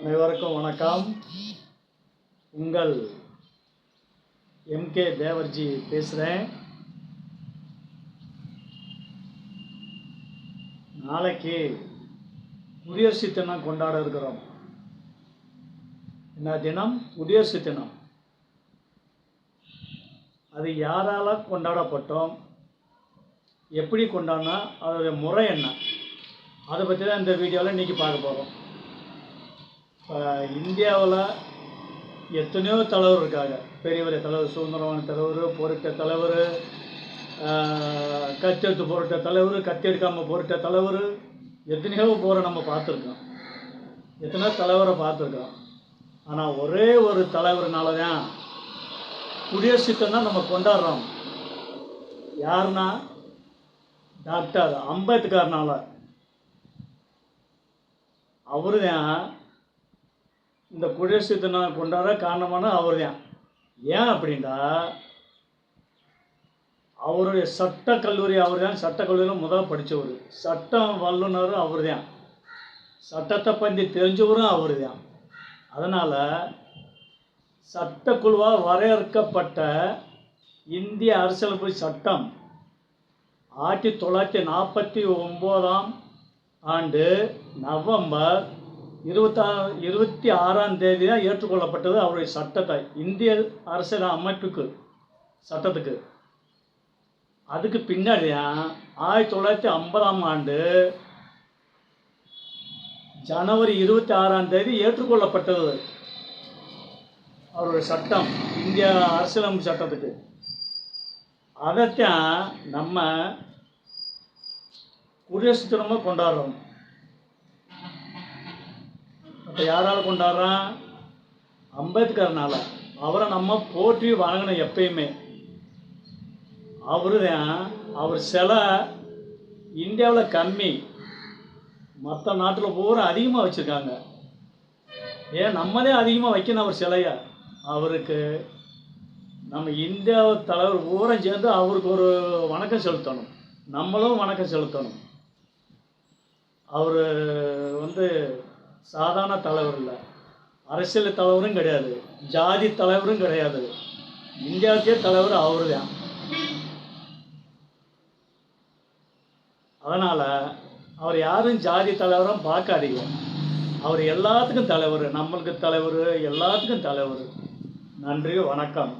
அனைவருக்கும் வணக்கம். உங்கள் எம்கே தேவர்ஜி பேசுகிறேன் நாளைக்கு குடியரசு தினம் கொண்டாட இருக்கிறோம். என்ன தினம்? குடியரசு தினம். அது யாரால் கொண்டாடப்பட்டோம்? எப்படி கொண்டாடினா அதோடைய முறை என்ன? அதை பற்றி தான் இந்த வீடியோவில் இன்றைக்கி பார்க்க போகிறோம் இப்போ இந்தியாவில் எத்தனையோ தலைவர் இருக்காங்க. பெரிய பெரிய தலைவர் சுதந்திரமான தலைவர் பொருட்ட தலைவர் கத்தெடுத்து பொருட்ட தலைவர் கத்தெடுக்காமல் பொருட்ட தலைவர் எத்தனையோ போரை நம்ம பார்த்துருக்கோம். எத்தனையோ தலைவரை பார்த்துருக்கோம். ஆனால் ஒரே ஒரு தலைவர்னால தான் குடியரசு தினம் நம்ம கொண்டாடுறோம். யாருன்னா டாக்டர் அம்பேத்கர்னால. அவர் தான் இந்த குடியரசு தினம் கொண்டாட காரணமான அவர் தான். ஏன் அப்படின்னா அவருடைய சட்ட கல்லூரி அவர் தான். சட்டக்கல்லூரியில் முதல் படித்தவர் சட்டம் வல்லுநரும் அவர் தான். சட்டத்தை பற்றி தெரிஞ்சவரும் அவர் தான். அதனால் சட்டக்குழுவாக வரையறுக்கப்பட்ட இந்திய அரசியலமைப்பு சட்டம் ஆயிரத்தி தொள்ளாயிரத்தி நாற்பத்தி ஒம்போதாம் ஆண்டு நவம்பர் இருபத்தா இருபத்தி ஆறாம் தேதி தான் ஏற்றுக்கொள்ளப்பட்டது அவருடைய சட்டத்தை இந்திய அரசியல் அமைப்புக்கு சட்டத்துக்கு. அதுக்கு பின்னாடி தான் ஆயிரத்தி தொள்ளாயிரத்தி ஐம்பதாம் ஆண்டு ஜனவரி இருபத்தி ஆறாம் தேதி ஏற்றுக்கொள்ளப்பட்டது அவருடைய சட்டம் இந்திய அரசியலமைப்பு சட்டத்துக்கு. அதைத்தான் நம்ம குடியரசு தினமாக கொண்டாடுறோம். இப்போ யாரால் கொண்டாடுறான்? அம்பேத்கர்னால. அவரை நம்ம போற்றி வணங்கணும் எப்பயுமே. அவரு தான் அவர் சிலை இந்தியாவில் கம்மி. மற்ற நாட்டில் பூரா அதிகமாக வச்சுருக்காங்க. ஏன் நம்மளே அதிகமாக வைக்கணும் அவர் சிலையை? அவருக்கு நம்ம இந்தியா தலைவர் பூரா சேர்ந்து அவருக்கு ஒரு வணக்கம் செலுத்தணும். நம்மளும் வணக்கம் செலுத்தணும். அவர் வந்து சாதாரண தலைவர் இல்லை. அரசியல் தலைவரும் கிடையாது. ஜாதி தலைவரும் கிடையாது. இந்தியாவுக்கே தலைவர் அவர் தான் அதனால் அவர் யாரும் ஜாதி தலைவராக பார்க்காதீங்க. அவர் எல்லாத்துக்கும் தலைவர் நம்மளுக்கு தலைவர் எல்லாத்துக்கும் தலைவர். நன்றி வணக்கம்.